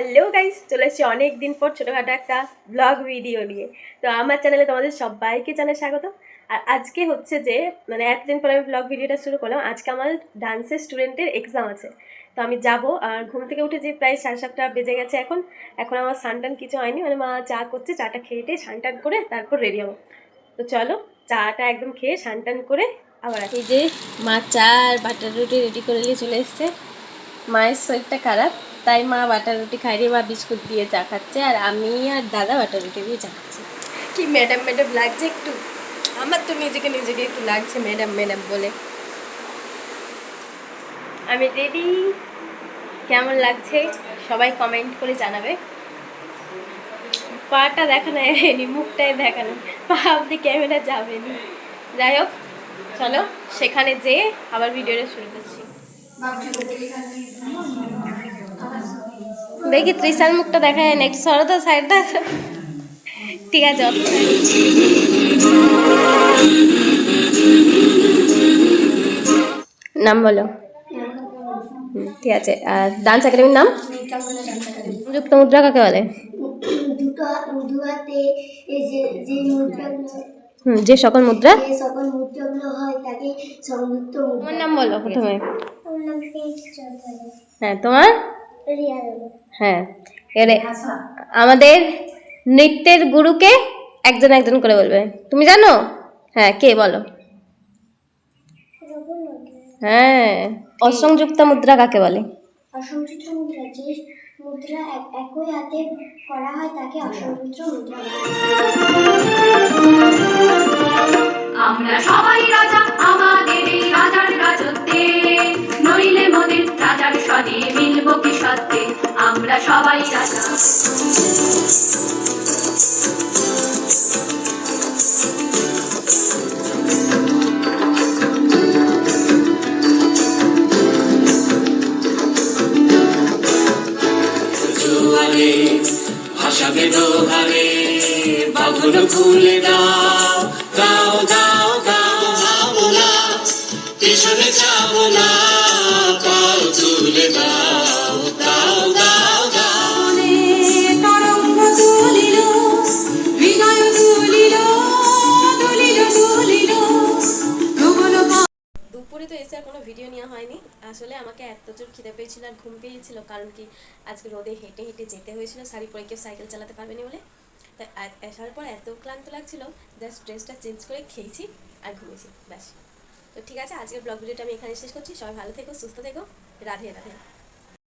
Hello guys চলে এসেছি অনেক দিন পর ছোটোখাটো একটা ব্লগ ভিডিও নিয়ে। তো আমার চ্যানেলে তোমাদের সবাইকে জানাই স্বাগত আর আজকে হচ্ছে যে মানে এতদিন পর আমি ব্লগ ভিডিওটা শুরু করলাম, আজকে আমার ডান্সের স্টুডেন্টের এক্সাম আছে। তো আমি যাব, আর ঘুম থেকে উঠে যে প্রায় সাড়ে সাতটা বেজে গেছে এখন এখন আমার সানটান কিছু হয়নি মানে মা চা করছে, চাটা খেয়ে টেয়ে সানটান করে তারপর রেডি হব। তো চলো, চাটা একদম খেয়ে সানটান করে আবার এই যে, মা চা আর বাটার রুটি রেডি করে নিয়ে চলে এসছে। মায়ের শরীরটা খারাপ। তাই মা বাটার রুটি খাইয়ে মা বিস্কুট দিয়ে চা খাচ্ছে আর আমি আর দাদা বাটার রুটি দিয়ে চা খাচ্ছি। কি ম্যাডাম ম্যাডাম লাগছে একটু? আমার তো নিজেকে নিজেকে একটু লাগছে ম্যাডাম ম্যাডাম বলে। আমি রেডি। কেমন লাগছে? সবাই কমেন্ট করে জানাবে। পাটা দেখানো যায়নি মুখটাই দেখানো পা আপনি ক্যামেরা যাবে না যাই হোক চলো সেখানে যেয়ে আবার ভিডিওটা শুরু করছি। দেখি ত্রিশার মুখটা দেখা যায় না একটু সরো তো সাইডটা ঠিক আছে নাম বলো। ঠিক আছে আর ডান্স একাডেমির নাম? যুক্ত মুদ্রা কাকে বলে? হুম যে সকল মুদ্রা। হয় তোমার নাম বলো প্রথমে। হ্যাঁ তোমার? হ্যাঁ এবারে আমাদের নৃত্যের গুরুকে একজন একজন করে বলবে। তুমি জানো? হ্যাঁ কে বলো? হ্যাঁ অসংযুক্ত মুদ্রা কাকে বলে? মুদ্রা একই হাতে করা হয় তাকে অসংযুক্ত মুদ্রা ভাসাবে দোহারে বাঁধন খুলে দাও দাও দাও দাও ভাবো না পিছনে যাব না আসলে আমাকে এত জোর খিদে পেয়েছিল আর ঘুম পেয়েছিল, কারণ কি আজকে রোদে হেঁটে হেঁটে যেতে হয়েছিল, শাড়ি পরে কেউ সাইকেল চালাতে পারবেনি বলে। তাই আসার পর এত ক্লান্ত লাগছিল জাস্ট ড্রেসটা চেঞ্জ করে খেয়েছি আর ঘুমিয়েছি ব্যাস। তো ঠিক আছে, আজকের ব্লগ ভিডিওটা আমি এখানে শেষ করছি, সবাই ভালো থেকো, সুস্থ থেকো, রাধে রাধে।